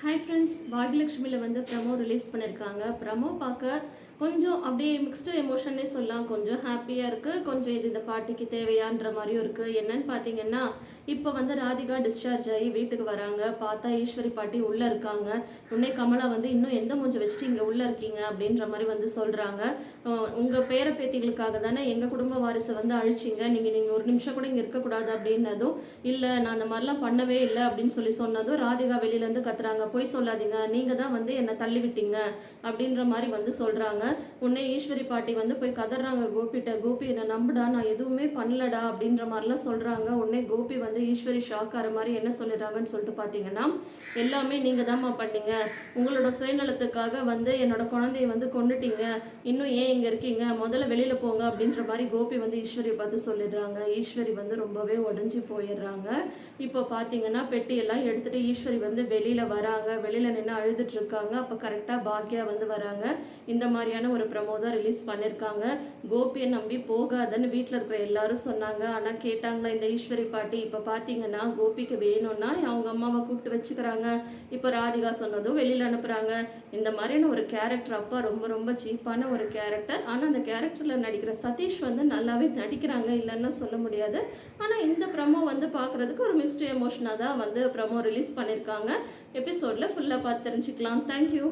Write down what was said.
Hi friends பாக்யலட்சுமியில் வந்து promo release பண்ணியிருக்காங்க promo பார்க்க கொஞ்சம் அப்படியே மிக்ஸ்டு எமோஷன்னே சொல்லலாம். கொஞ்சம் ஹாப்பியாக இருக்குது கொஞ்சம் இது இந்த பாட்டிக்கு தேவையான்ற மாதிரியும் இருக்குது என்னன்னு பார்த்தீங்கன்னா இப்போ வந்து ராதிகா டிஸ்சார்ஜ் ஆகி வீட்டுக்கு வராங்க. பார்த்தா ஈஸ்வரி பாட்டி உள்ளே இருக்காங்க. உடனே கமலா வந்து இன்னும் எந்த மூஞ்ச வச்சுட்டு இங்கே உள்ளே இருக்கீங்க அப்படின்ற மாதிரி வந்து சொல்கிறாங்க உங்கள் பேர பேத்திகளுக்காக தானே எங்கள் குடும்ப வாரிசை வந்து அழிச்சிங்க. நீங்கள் நீங்கள் ஒரு நிமிஷம் கூட இங்கே இருக்கக்கூடாது அப்படின்னதும் இல்லை நான் அந்த மாதிரிலாம் பண்ணவே இல்லை அப்படின்னு சொல்லி சொன்னதும் ராதிகா வெளியிலேருந்து கத்துறாங்க. போய் சொல்லாதீங்க. நீங்கள் தான் வந்து என்னை தள்ளி விட்டீங்க அப்படின்ற மாதிரி வந்து சொல்கிறாங்க உன்னே ஈஸ்வரி பாட்டி வந்து போய் கதறாங்க கோபிட்ட. கோபி என்னை நம்புடா நான் எதுவுமே பண்ணலடா அப்படின்ற மாதிரிலாம் சொல்கிறாங்க உடனே கோபி வந்து ஈஸ்வரி ஷாக் ஆகிற மாதிரி என்ன சொல்லிடுறாங்கன்னு சொல்லிட்டு பார்த்தீங்கன்னா எல்லாமே நீங்கள் தான்மா பண்ணீங்க. உங்களோட சுயநலத்துக்காக வந்து என்னோட குழந்தைய வந்து கொண்டுட்டீங்க இன்னும் ஏன் இங்கே இருக்கீங்க? முதல்ல வெளியில் போங்க அப்படின்ற மாதிரி கோபி வந்து ஈஸ்வரியை பார்த்து சொல்லிடுறாங்க. ஈஸ்வரி வந்து ரொம்பவே உடஞ்சி போயிடுறாங்க. இப்போ பார்த்தீங்கன்னா பெட்டியெல்லாம் எடுத்துகிட்டு ஈஸ்வரி வந்து வெளியில் வராங்க. வெளியில் நின்று அழுதுட்டு இருக்காங்க. அப்போ கரெக்டாக பாக்யா வந்து வராங்க. இந்த மாதிரியான ஒரு ப்ரமோ தான் ரிலீஸ் பண்ணியிருக்காங்க கோபியை நம்பி போகாதன்னு வீட்டில் இருக்கிற எல்லாரும் சொன்னாங்க. ஆனால் கேட்டாங்களா இந்த ஈஸ்வரி பாட்டி இப்போ பார்த்தீங்கன்னா கோபிக்கு வேணும்னா அவங்க அம்மாவை கூப்பிட்டு வச்சுக்கிறாங்க. இப்போ ராதிகா சொன்னதும் வெளியில் அனுப்புகிறாங்க இந்த மாதிரியான ஒரு கேரக்டர் அப்பா ரொம்ப ரொம்ப சீப்பான ஒரு கேரக்டர் ஆனால் அந்த கேரக்டரில் நடிக்கிற சதீஷ் வந்து நல்லாவே நடிக்கிறாங்க இல்லைன்னா சொல்ல முடியாது. ஆனால் இந்த ப்ரமோ வந்து பார்க்குறதுக்கு ஒரு மிஸ்ட்ரி எமோஷனாக தான் வந்து ப்ரமோ ரிலீஸ் பண்ணியிருக்காங்க எபிசோடில் ஃபுல்லாக பார்த்து தெரிஞ்சுக்கலாம். தேங்க்யூ